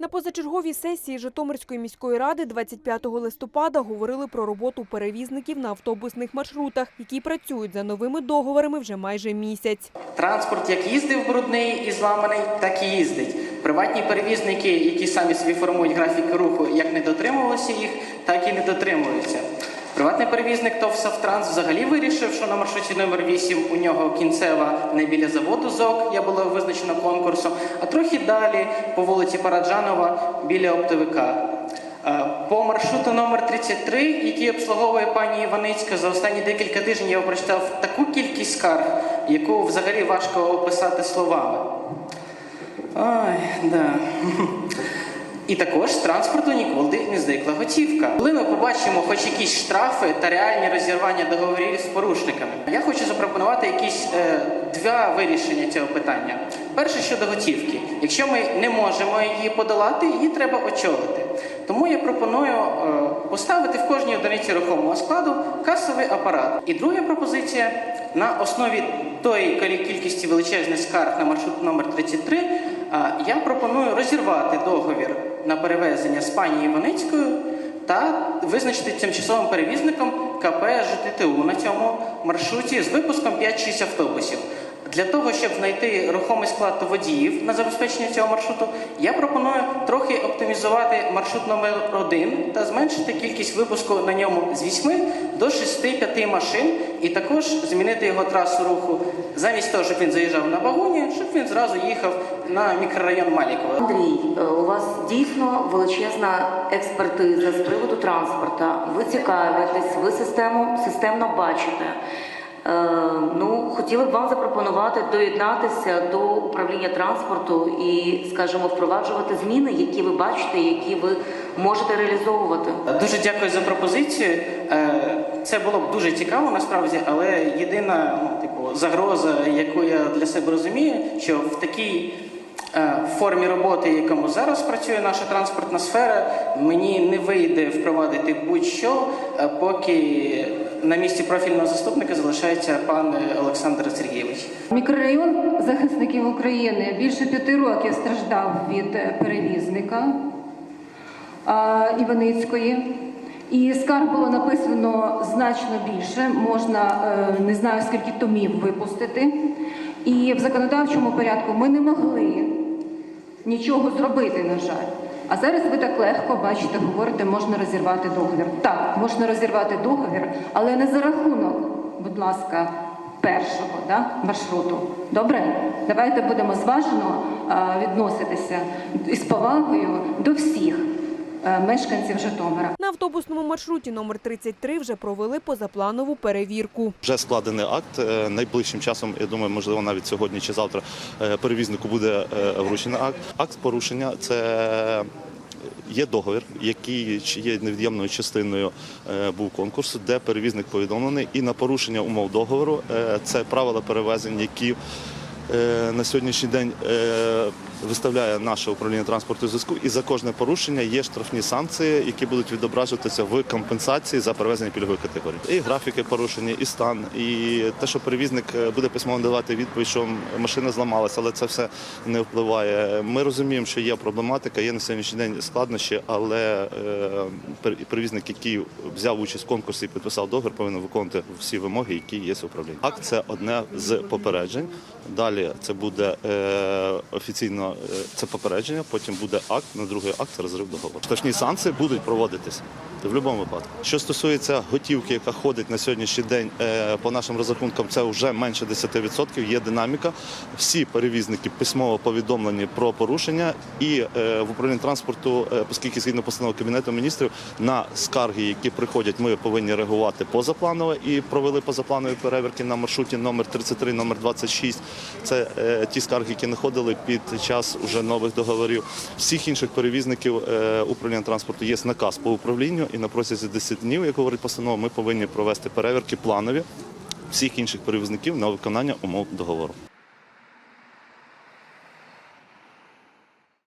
На позачерговій сесії Житомирської міської ради 25 листопада говорили про роботу перевізників на автобусних маршрутах, які працюють за новими договорами вже майже місяць. Транспорт як їздив брудний і зламаний, так і їздить. Приватні перевізники, які самі собі формують графіки руху, як не дотримувалися їх, так і не дотримуються. Приватний перевізник ТОВ «Савтранс» взагалі вирішив, що на маршруті номер 8 у нього кінцева не біля заводу ЗОК, я було визначено конкурсом, а трохи далі по вулиці Параджанова біля оптовика. Е, По маршруту номер 33, який обслуговує пані Іваницька, за останні декілька тижнів я прочитав таку кількість скарг, яку взагалі важко описати словами. Ой, да. І також з транспорту ніколи не зникла готівка. Коли ми побачимо хоч якісь штрафи та реальні розірвання договорів з порушниками, я хочу запропонувати якісь е, два вирішення цього питання. Перше щодо готівки. Якщо ми не можемо її подолати, її треба очолити. Тому я пропоную е, поставити в кожній одиниці рухомого складу касовий апарат. І друга пропозиція на основі тої кількості величезних скарг на маршрут номер 33 а, я пропоную розірвати договір на перевезення з пані Іваницькою та визначити тимчасовим перевізником КП ЖТТУ на цьому маршруті з випуском 5-6 автобусів. Для того, щоб знайти рухомий склад водіїв на забезпечення цього маршруту, я пропоную трохи оптимізувати маршрут номер 1 та зменшити кількість випуску на ньому з 8 до 6-5 машин, і також змінити його трасу руху замість того, щоб він заїжджав на вагоні, щоб він зразу їхав на мікрорайон Малікова. Андрій, е, у вас дійсно величезна експертиза з приводу транспорту. Ви цікавитесь, ви систему системно бачите. Е, ну, хотіли б вам запропонувати доєднатися до управління транспорту і, скажімо, впроваджувати зміни, які ви бачите, які ви можете реалізовувати. Дуже дякую за пропозицію. Е, Це було б дуже цікаво насправді, але єдина ну, типу, загроза, яку я для себе розумію, що в такій е, формі роботи, якому зараз працює наша транспортна сфера, мені не вийде впровадити будь-що, е, поки на місці профільного заступника залишається пан Олександр Сергійович. Мікрорайон захисників України більше п'яти років страждав від перевізника Іваницької. І скарг було написано значно більше, можна е, не знаю скільки томів випустити. І в законодавчому порядку ми не могли нічого зробити, на жаль. А зараз ви так легко бачите, говорите, можна розірвати договір. Так, можна розірвати договір, але не за рахунок, будь ласка, першого да, маршруту. Добре? Давайте будемо зважено а, відноситися із повагою до всіх мешканців Житомира. На автобусному маршруті номер 33 вже провели позапланову перевірку. Вже складений акт. Е, Найближчим часом, я думаю, можливо, навіть сьогодні чи завтра е, перевізнику буде е, вручений акт. Акт порушення це. Є договір, який чи є невід'ємною частиною е, був конкурсу, де перевізник повідомлений, і на порушення умов договору е, це правила перевезень, які е, на сьогоднішній день е, виставляє наше управління транспорту зв'язку. І за кожне порушення є штрафні санкції, які будуть відображуватися в компенсації за перевезення пільгової категорії. І графіки порушення, і стан, і те, що перевізник е, буде письмово давати відповідь, що машина зламалася, але це все не впливає. Ми розуміємо, що є проблематика, є на сьогоднішній день складнощі, але е, пер- перевізник, який взяв участь в конкурсі і підписав договір, повинен виконувати всі вимоги, які є в управлінні. Акт це одне з попереджень. Далі це буде е, офіційно е, це попередження. Потім буде акт. На другий акт розрив договору. Штрафні санкції будуть проводитися в будь-якому випадку. Що стосується готівки, яка ходить на сьогоднішній день, е, по нашим розрахункам, це вже менше 10%, Є динаміка. Всі перевізники письмово повідомлені про порушення, і е, в управлінні транспорту, е, оскільки згідно постанови кабінету міністрів, на скарги, які приходять, ми повинні реагувати позапланово і провели позапланові перевірки на маршруті номер 33, номер 26. Це е, ті скарги, які находили під час уже нових договорів. Всіх інших перевізників е, управління транспорту є наказ по управлінню, і на протязі 10 днів, як говорить постанова, ми повинні провести перевірки планові всіх інших перевізників на виконання умов договору.